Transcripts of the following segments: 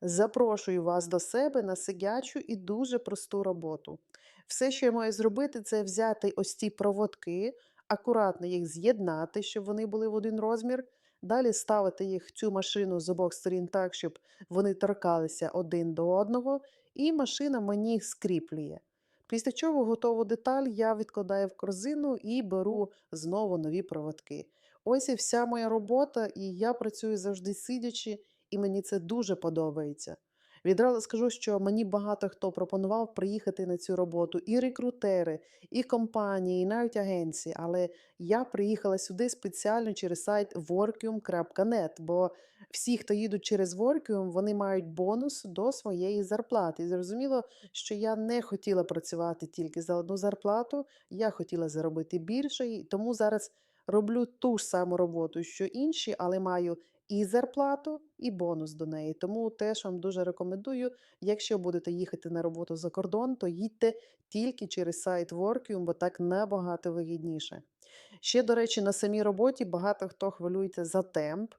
Запрошую вас до себе на сидячу і дуже просту роботу. Все, що я маю зробити, це взяти ось ці проводки, акуратно їх з'єднати, щоб вони були в один розмір. Далі ставити їх в цю машину з обох сторін так, щоб вони торкалися один до одного, і машина мені скріплює. Після чого готову деталь я відкладаю в корзину і беру знову нові проводки. Ось і вся моя робота, і я працюю завжди сидячи, і мені це дуже подобається. Відразу скажу, що мені багато хто пропонував приїхати на цю роботу, і рекрутери, і компанії, і навіть агенції. Але я приїхала сюди спеціально через сайт workium.net, бо всі, хто їдуть через Workium, вони мають бонус до своєї зарплати. І зрозуміло, що я не хотіла працювати тільки за одну зарплату, я хотіла заробити більше, і тому зараз роблю ту ж саму роботу, що інші, але маю і зарплату, і бонус до неї. Тому теж вам дуже рекомендую, якщо будете їхати на роботу за кордон, то їдьте тільки через сайт Workium, бо так набагато вигідніше. Ще, до речі, на самій роботі багато хто хвилюється за темп,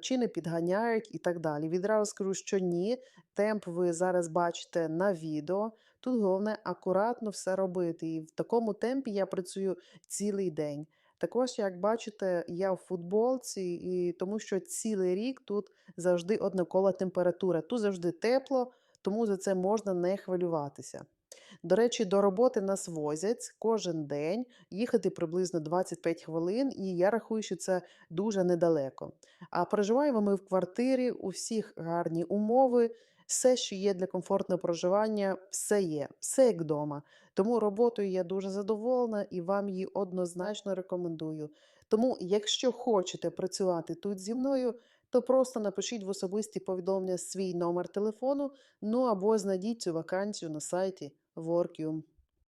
чи не підганяють і так далі. Відразу скажу, що ні. Темп ви зараз бачите на відео. Тут головне акуратно все робити. І в такому темпі я працюю цілий день. Також, як бачите, я в футболці, і тому що цілий рік тут завжди однакова температура. Тут завжди тепло, тому за це можна не хвилюватися. До речі, до роботи нас возять кожен день, їхати приблизно 25 хвилин, і я рахую, що це дуже недалеко. А проживаємо ми в квартирі, у всіх гарні умови, все, що є для комфортного проживання, все є, все як вдома. Тому роботою я дуже задоволена і вам її однозначно рекомендую. Тому, якщо хочете працювати тут зі мною, то просто напишіть в особисті повідомлення свій номер телефону, ну або знайдіть цю вакансію на сайті Workium.